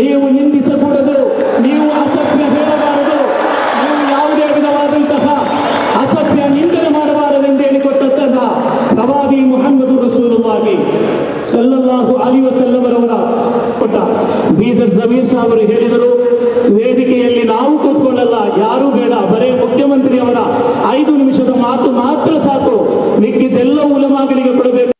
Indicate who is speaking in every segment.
Speaker 1: ನೀವು ನಿಂದಿಸಕೂಡದು, ನೀವು ಅಸಭ್ಯ ಹೇಳಬಾರದು. ನೀವು ಯಾವುದೇ ವಿಧವಾದಂತಹ ಅಸಭ್ಯ ನಿಂದನೆ ಮಾಡಬಾರದೆಂದು ಹೇಳಿಕೊಟ್ಟಂತಹ ಪ್ರವಾದಿ ಮೊಹಮ್ಮದು ರಸೂಲುಲ್ಲಾಹಿ ಸಲ್ಲಲ್ಲಾಹು ಅಲಿ ವಸಲ್ಲಮರವರ ಕೊಟ್ಟ ಬೀಸರ್ ಜಮೀರ್ ಸಾಹರು ಹೇಳಿದರು ವೇದಿಕೆಯಲ್ಲಿ ನಾವು ಕೂತ್ಕೊಂಡಲ್ಲ ಯಾರೂ ಬೇಡ, ಬರೇ ಮುಖ್ಯಮಂತ್ರಿಯವರ ಐದು ನಿಮಿಷದ ಮಾತು ಮಾತ್ರ ಸಾಕು. ಮಿಕ್ಕಿದ್ದೆಲ್ಲ ಉಲಮಾಗಳಿಗೆ ಕೊಡಬೇಕು.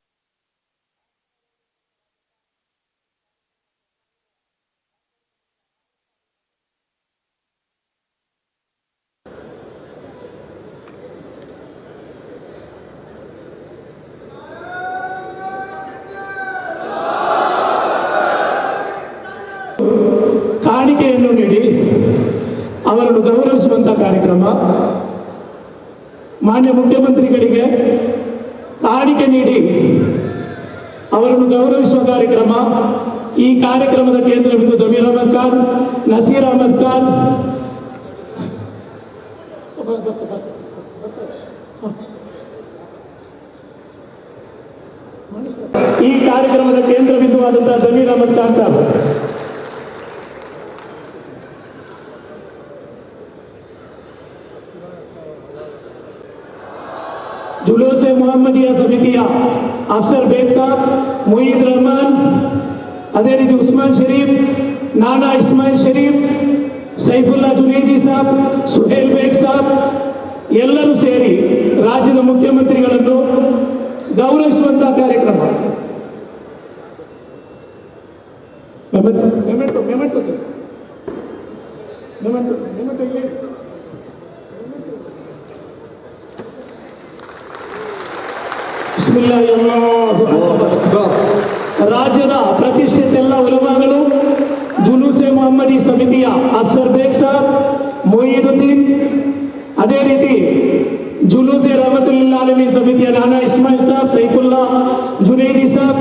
Speaker 1: ಕಾಣಿಕೆಯನ್ನು ನೀಡಿ ಅವರನ್ನು ಗೌರವಿಸುವಂಥ ಕಾರ್ಯಕ್ರಮ. ಮಾನ್ಯ ಮುಖ್ಯಮಂತ್ರಿಗಳಿಗೆ ಕಾಣಿಕೆ ನೀಡಿ ಅವರನ್ನು ಗೌರವಿಸುವ ಕಾರ್ಯಕ್ರಮ. ಈ ಕಾರ್ಯಕ್ರಮದ ಕೇಂದ್ರ ಬಿಂದು ಜಮೀರ್ ಅಹಮದ್ ಖಾನ್, ನಸೀರ್ ಅಹಮದ್ ಖಾನ್. ಈ ಕಾರ್ಯಕ್ರಮದ ಕೇಂದ್ರ ಬಿಂದುವಾದಂತಹ ಜಮೀರ್ ಅಹಮದ್ ಖಾನ್ ಸಾಹೇಬ್ जुलूस मोहम्मदिया समितिया अफसर बेग साहब मुईद रहमान ಅದೇ ರೀತಿ ಉಸ್ಮಾನ್ ಶರೀಫ್ ನಾನಾ ಇಸ್ಮಾಯಿಲ್ ಶರೀಫ್ ಸೈಫುಲ್ಲಾ ಜುನೈದಿ ಸಾಬ್ ಸುಹೇಲ್ ಬೇಗ್ ಸಾಬ್ ಎಲ್ಲರೂ ಸೇರಿ ರಾಜ್ಯದ ಮುಖ್ಯಮಂತ್ರಿಗಳನ್ನು ಗೌರವಿಸುವಂತಹ ಕಾರ್ಯಕ್ರಮ ಮೆಮೆಂಟೊ ಮೆಮೆಂಟೊ ಮೆಮೆಂಟೊ ಮೆಮೆಂಟೊ ರಾಜ್ಯದ ಪ್ರತಿಷ್ಠಿತ ಎಲ್ಲ ಉಲಮಾಗಳು, ಜುಲೂಸೆ ಮೊಹಮ್ಮದಿ ಸಮಿತಿಯ ಅಫ್ಸರ್ ಬೇಗ್ ಸಾಬ್ ಮೊಯ್ಯುದ್ದೀನ್ ಅದೇ ರೀತಿ ಜುಲೂಸೆ ರಹಮತುಲ್ಲಾಲಮೀನ್ ಸಮಿತಿಯ ನಾನಾ ಇಸ್ಮಾಯಿಲ್ ಸಾಬ್, ಸೈಫುಲ್ಲಾ ಜುನೇದಿ ಸಾಬ್